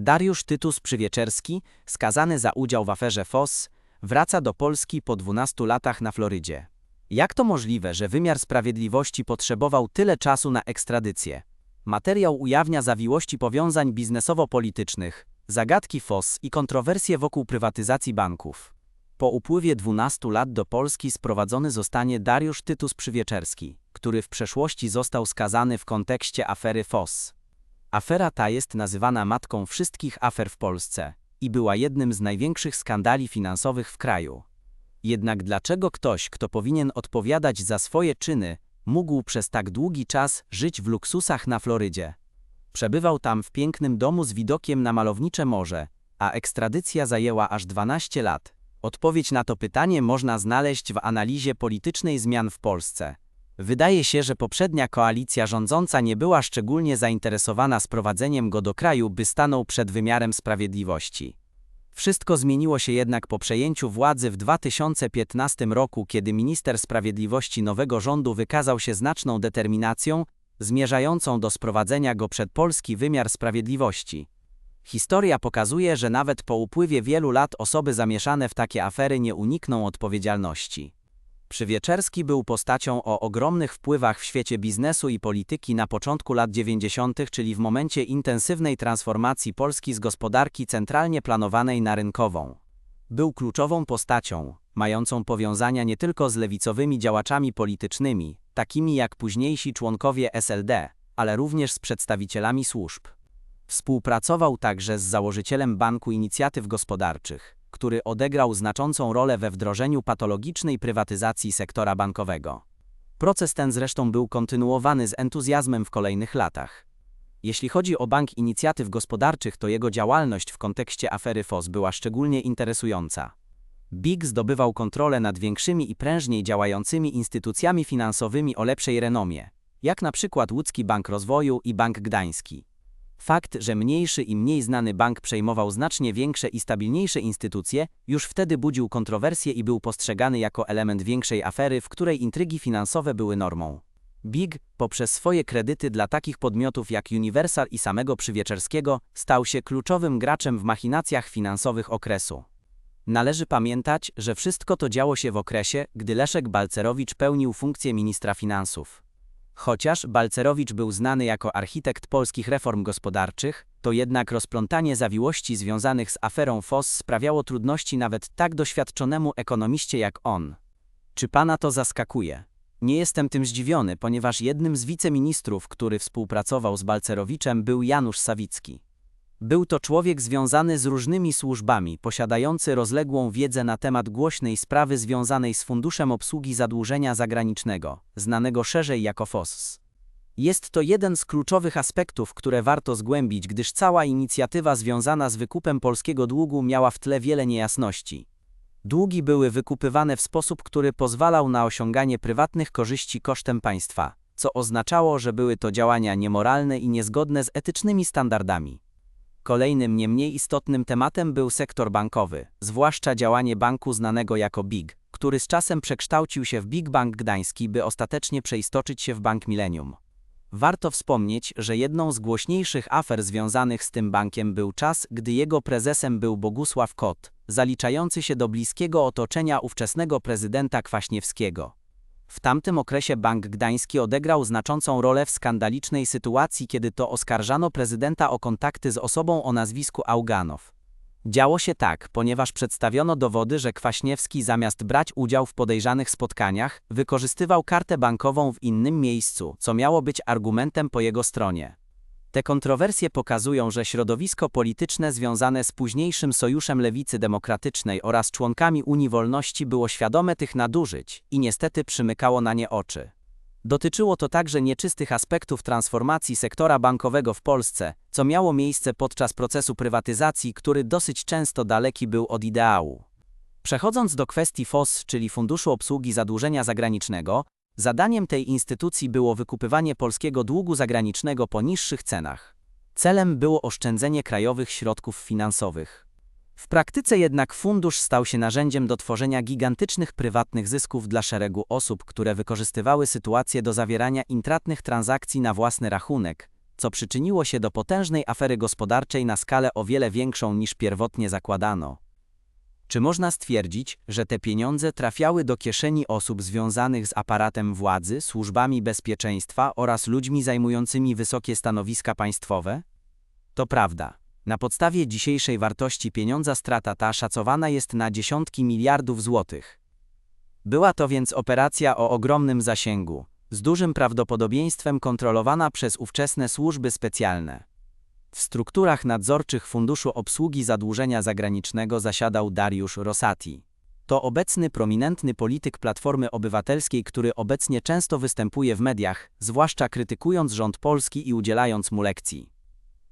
Dariusz Tytus Przywieczerski, skazany za udział w aferze FOS, wraca do Polski po 12 latach na Florydzie. Jak to możliwe, że wymiar sprawiedliwości potrzebował tyle czasu na ekstradycję? Materiał ujawnia zawiłości powiązań biznesowo-politycznych, zagadki FOS i kontrowersje wokół prywatyzacji banków. Po upływie 12 lat do Polski sprowadzony zostanie Dariusz Tytus Przywieczerski, który w przeszłości został skazany w kontekście afery FOS. Afera ta jest nazywana matką wszystkich afer w Polsce i była jednym z największych skandali finansowych w kraju. Jednak dlaczego ktoś, kto powinien odpowiadać za swoje czyny, mógł przez tak długi czas żyć w luksusach na Florydzie? Przebywał tam w pięknym domu z widokiem na malownicze morze, a ekstradycja zajęła aż 12 lat. Odpowiedź na to pytanie można znaleźć w analizie politycznej zmian w Polsce. Wydaje się, że poprzednia koalicja rządząca nie była szczególnie zainteresowana sprowadzeniem go do kraju, by stanął przed wymiarem sprawiedliwości. Wszystko zmieniło się jednak po przejęciu władzy w 2015 roku, kiedy minister sprawiedliwości nowego rządu wykazał się znaczną determinacją, zmierzającą do sprowadzenia go przed polski wymiar sprawiedliwości. Historia pokazuje, że nawet po upływie wielu lat osoby zamieszane w takie afery nie unikną odpowiedzialności. Przywieczerski był postacią o ogromnych wpływach w świecie biznesu i polityki na początku lat 90., czyli w momencie intensywnej transformacji Polski z gospodarki centralnie planowanej na rynkową. Był kluczową postacią, mającą powiązania nie tylko z lewicowymi działaczami politycznymi, takimi jak późniejsi członkowie SLD, ale również z przedstawicielami służb. Współpracował także z założycielem Banku Inicjatyw Gospodarczych, który odegrał znaczącą rolę we wdrożeniu patologicznej prywatyzacji sektora bankowego. Proces ten zresztą był kontynuowany z entuzjazmem w kolejnych latach. Jeśli chodzi o Bank Inicjatyw Gospodarczych, to jego działalność w kontekście afery FOS była szczególnie interesująca. BIG zdobywał kontrolę nad większymi i prężniej działającymi instytucjami finansowymi o lepszej renomie, jak na przykład Łódzki Bank Rozwoju i Bank Gdański. Fakt, że mniejszy i mniej znany bank przejmował znacznie większe i stabilniejsze instytucje, już wtedy budził kontrowersje i był postrzegany jako element większej afery, w której intrygi finansowe były normą. Big, poprzez swoje kredyty dla takich podmiotów jak Universal i samego Przywieczerskiego, stał się kluczowym graczem w machinacjach finansowych okresu. Należy pamiętać, że wszystko to działo się w okresie, gdy Leszek Balcerowicz pełnił funkcję ministra finansów. Chociaż Balcerowicz był znany jako architekt polskich reform gospodarczych, to jednak rozplątanie zawiłości związanych z aferą FOS sprawiało trudności nawet tak doświadczonemu ekonomiście jak on. Czy pana to zaskakuje? Nie jestem tym zdziwiony, ponieważ jednym z wiceministrów, który współpracował z Balcerowiczem, był Janusz Sawicki. Był to człowiek związany z różnymi służbami, posiadający rozległą wiedzę na temat głośnej sprawy związanej z Funduszem Obsługi Zadłużenia Zagranicznego, znanego szerzej jako FOSS. Jest to jeden z kluczowych aspektów, które warto zgłębić, gdyż cała inicjatywa związana z wykupem polskiego długu miała w tle wiele niejasności. Długi były wykupywane w sposób, który pozwalał na osiąganie prywatnych korzyści kosztem państwa, co oznaczało, że były to działania niemoralne i niezgodne z etycznymi standardami. Kolejnym nie mniej istotnym tematem był sektor bankowy, zwłaszcza działanie banku znanego jako BIG, który z czasem przekształcił się w Big Bank Gdański, by ostatecznie przeistoczyć się w Bank Millennium. Warto wspomnieć, że jedną z głośniejszych afer związanych z tym bankiem był czas, gdy jego prezesem był Bogusław Kot, zaliczający się do bliskiego otoczenia ówczesnego prezydenta Kwaśniewskiego. W tamtym okresie Bank Gdański odegrał znaczącą rolę w skandalicznej sytuacji, kiedy to oskarżano prezydenta o kontakty z osobą o nazwisku Auganow. Działo się tak, ponieważ przedstawiono dowody, że Kwaśniewski zamiast brać udział w podejrzanych spotkaniach, wykorzystywał kartę bankową w innym miejscu, co miało być argumentem po jego stronie. Te kontrowersje pokazują, że środowisko polityczne związane z późniejszym Sojuszem Lewicy Demokratycznej oraz członkami Unii Wolności było świadome tych nadużyć i niestety przymykało na nie oczy. Dotyczyło to także nieczystych aspektów transformacji sektora bankowego w Polsce, co miało miejsce podczas procesu prywatyzacji, który dosyć często daleki był od ideału. Przechodząc do kwestii FOS, czyli Funduszu Obsługi Zadłużenia Zagranicznego, Zadaniem tej instytucji było wykupywanie polskiego długu zagranicznego po niższych cenach. Celem było oszczędzenie krajowych środków finansowych. W praktyce jednak fundusz stał się narzędziem do tworzenia gigantycznych prywatnych zysków dla szeregu osób, które wykorzystywały sytuację do zawierania intratnych transakcji na własny rachunek, co przyczyniło się do potężnej afery gospodarczej na skalę o wiele większą niż pierwotnie zakładano. Czy można stwierdzić, że te pieniądze trafiały do kieszeni osób związanych z aparatem władzy, służbami bezpieczeństwa oraz ludźmi zajmującymi wysokie stanowiska państwowe? To prawda. Na podstawie dzisiejszej wartości pieniądza strata ta szacowana jest na dziesiątki miliardów złotych. Była to więc operacja o ogromnym zasięgu, z dużym prawdopodobieństwem kontrolowana przez ówczesne służby specjalne. W strukturach nadzorczych Funduszu Obsługi Zadłużenia Zagranicznego zasiadał Dariusz Rosati. To obecny prominentny polityk Platformy Obywatelskiej, który obecnie często występuje w mediach, zwłaszcza krytykując rząd polski i udzielając mu lekcji.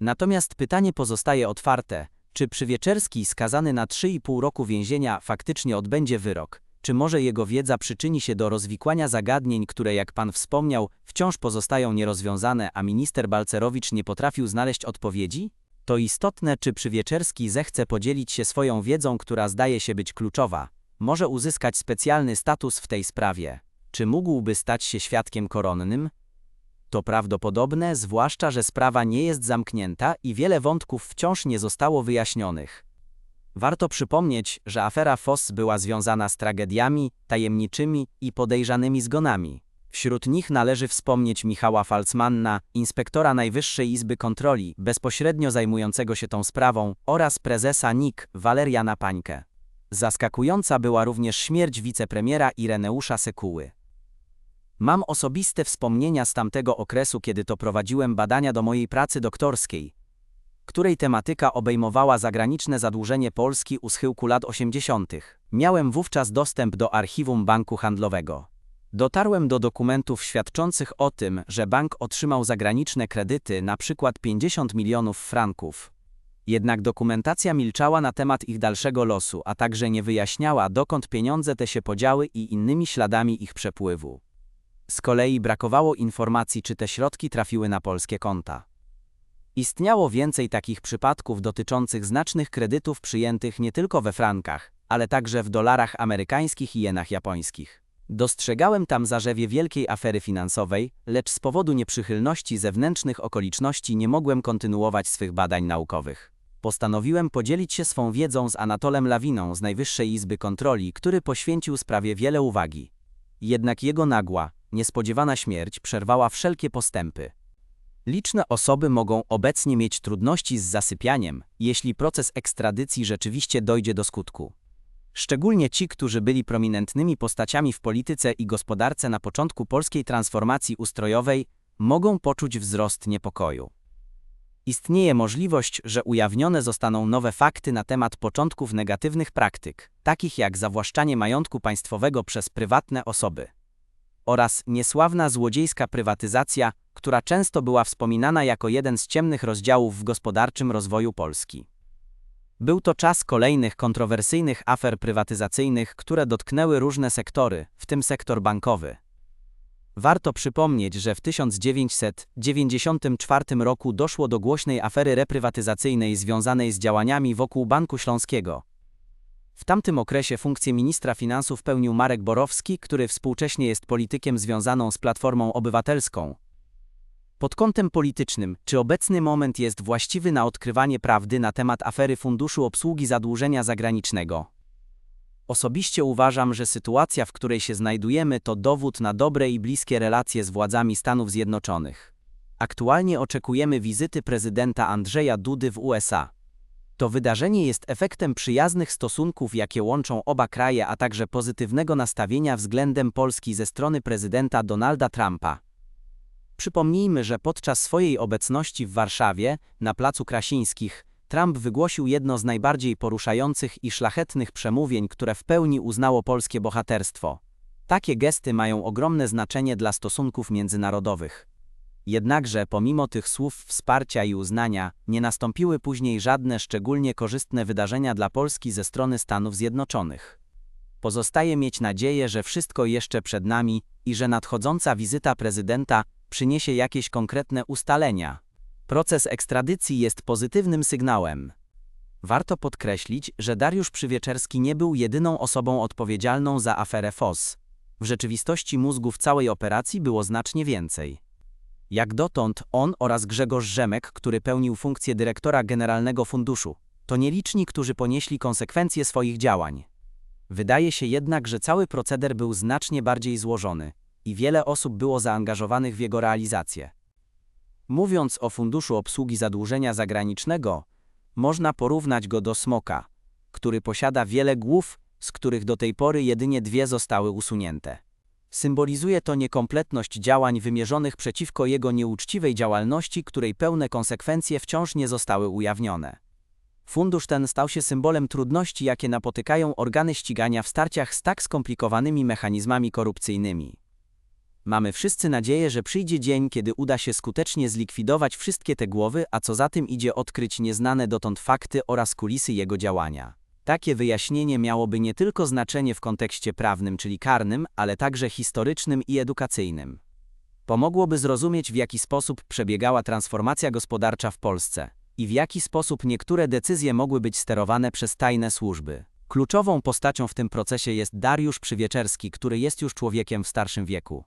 Natomiast pytanie pozostaje otwarte, czy Przywieczerski skazany na 3,5 roku więzienia faktycznie odbędzie wyrok, czy może jego wiedza przyczyni się do rozwikłania zagadnień, które, jak pan wspomniał, wciąż pozostają nierozwiązane, a minister Balcerowicz nie potrafił znaleźć odpowiedzi? To istotne, czy Przywieczerski zechce podzielić się swoją wiedzą, która zdaje się być kluczowa. Może uzyskać specjalny status w tej sprawie. Czy mógłby stać się świadkiem koronnym? To prawdopodobne, zwłaszcza, że sprawa nie jest zamknięta i wiele wątków wciąż nie zostało wyjaśnionych. Warto przypomnieć, że afera FOS była związana z tragediami, tajemniczymi i podejrzanymi zgonami. Wśród nich należy wspomnieć Michała Falcmanna, inspektora Najwyższej Izby Kontroli, bezpośrednio zajmującego się tą sprawą, oraz prezesa NIK, Waleriana Pańkę. Zaskakująca była również śmierć wicepremiera Ireneusza Sekuły. Mam osobiste wspomnienia z tamtego okresu, kiedy to prowadziłem badania do mojej pracy doktorskiej, której tematyka obejmowała zagraniczne zadłużenie Polski u schyłku lat 80. Miałem wówczas dostęp do archiwum banku handlowego. Dotarłem do dokumentów świadczących o tym, że bank otrzymał zagraniczne kredyty na przykład 50 milionów franków. Jednak dokumentacja milczała na temat ich dalszego losu, a także nie wyjaśniała, dokąd pieniądze te się podziały i innymi śladami ich przepływu. Z kolei brakowało informacji, czy te środki trafiły na polskie konta. Istniało więcej takich przypadków dotyczących znacznych kredytów przyjętych nie tylko we frankach, ale także w dolarach amerykańskich i jenach japońskich. Dostrzegałem tam zarzewie wielkiej afery finansowej, lecz z powodu nieprzychylności zewnętrznych okoliczności nie mogłem kontynuować swych badań naukowych. Postanowiłem podzielić się swą wiedzą z Anatolem Lawiną z Najwyższej Izby Kontroli, który poświęcił sprawie wiele uwagi. Jednak jego nagła, niespodziewana śmierć przerwała wszelkie postępy. Liczne osoby mogą obecnie mieć trudności z zasypianiem, jeśli proces ekstradycji rzeczywiście dojdzie do skutku. Szczególnie ci, którzy byli prominentnymi postaciami w polityce i gospodarce na początku polskiej transformacji ustrojowej, mogą poczuć wzrost niepokoju. Istnieje możliwość, że ujawnione zostaną nowe fakty na temat początków negatywnych praktyk, takich jak zawłaszczanie majątku państwowego przez prywatne osoby oraz niesławna złodziejska prywatyzacja, która często była wspominana jako jeden z ciemnych rozdziałów w gospodarczym rozwoju Polski. Był to czas kolejnych kontrowersyjnych afer prywatyzacyjnych, które dotknęły różne sektory, w tym sektor bankowy. Warto przypomnieć, że w 1994 roku doszło do głośnej afery reprywatyzacyjnej związanej z działaniami wokół Banku Śląskiego, w tamtym okresie funkcję ministra finansów pełnił Marek Borowski, który współcześnie jest politykiem związaną z Platformą Obywatelską. Pod kątem politycznym, czy obecny moment jest właściwy na odkrywanie prawdy na temat afery Funduszu Obsługi Zadłużenia Zagranicznego? Osobiście uważam, że sytuacja, w której się znajdujemy, to dowód na dobre i bliskie relacje z władzami Stanów Zjednoczonych. Aktualnie oczekujemy wizyty prezydenta Andrzeja Dudy w USA. To wydarzenie jest efektem przyjaznych stosunków, jakie łączą oba kraje, a także pozytywnego nastawienia względem Polski ze strony prezydenta Donalda Trumpa. Przypomnijmy, że podczas swojej obecności w Warszawie, na Placu Krasińskich, Trump wygłosił jedno z najbardziej poruszających i szlachetnych przemówień, które w pełni uznało polskie bohaterstwo. Takie gesty mają ogromne znaczenie dla stosunków międzynarodowych. Jednakże pomimo tych słów wsparcia i uznania, nie nastąpiły później żadne szczególnie korzystne wydarzenia dla Polski ze strony Stanów Zjednoczonych. Pozostaje mieć nadzieję, że wszystko jeszcze przed nami i że nadchodząca wizyta prezydenta przyniesie jakieś konkretne ustalenia. Proces ekstradycji jest pozytywnym sygnałem. Warto podkreślić, że Dariusz Przywieczerski nie był jedyną osobą odpowiedzialną za aferę FOS. W rzeczywistości mózgów całej operacji było znacznie więcej. Jak dotąd on oraz Grzegorz Rzemek, który pełnił funkcję dyrektora generalnego funduszu, to nieliczni, którzy ponieśli konsekwencje swoich działań. Wydaje się jednak, że cały proceder był znacznie bardziej złożony i wiele osób było zaangażowanych w jego realizację. Mówiąc o Funduszu Obsługi Zadłużenia Zagranicznego, można porównać go do smoka, który posiada wiele głów, z których do tej pory jedynie dwie zostały usunięte. Symbolizuje to niekompletność działań wymierzonych przeciwko jego nieuczciwej działalności, której pełne konsekwencje wciąż nie zostały ujawnione. Fundusz ten stał się symbolem trudności, jakie napotykają organy ścigania w starciach z tak skomplikowanymi mechanizmami korupcyjnymi. Mamy wszyscy nadzieję, że przyjdzie dzień, kiedy uda się skutecznie zlikwidować wszystkie te głowy, a co za tym idzie odkryć nieznane dotąd fakty oraz kulisy jego działania. Takie wyjaśnienie miałoby nie tylko znaczenie w kontekście prawnym, czyli karnym, ale także historycznym i edukacyjnym. Pomogłoby zrozumieć, w jaki sposób przebiegała transformacja gospodarcza w Polsce i w jaki sposób niektóre decyzje mogły być sterowane przez tajne służby. Kluczową postacią w tym procesie jest Dariusz Przywieczerski, który jest już człowiekiem w starszym wieku.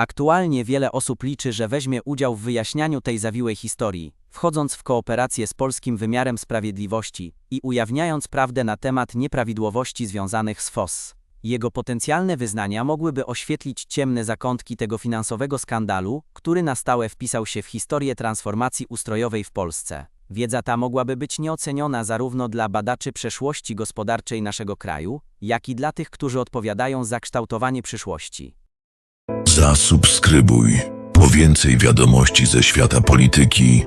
Aktualnie wiele osób liczy, że weźmie udział w wyjaśnianiu tej zawiłej historii, wchodząc w kooperację z polskim wymiarem sprawiedliwości i ujawniając prawdę na temat nieprawidłowości związanych z FOS. Jego potencjalne wyznania mogłyby oświetlić ciemne zakątki tego finansowego skandalu, który na stałe wpisał się w historię transformacji ustrojowej w Polsce. Wiedza ta mogłaby być nieoceniona zarówno dla badaczy przeszłości gospodarczej naszego kraju, jak i dla tych, którzy odpowiadają za kształtowanie przyszłości. Zasubskrybuj. Po więcej wiadomości ze świata polityki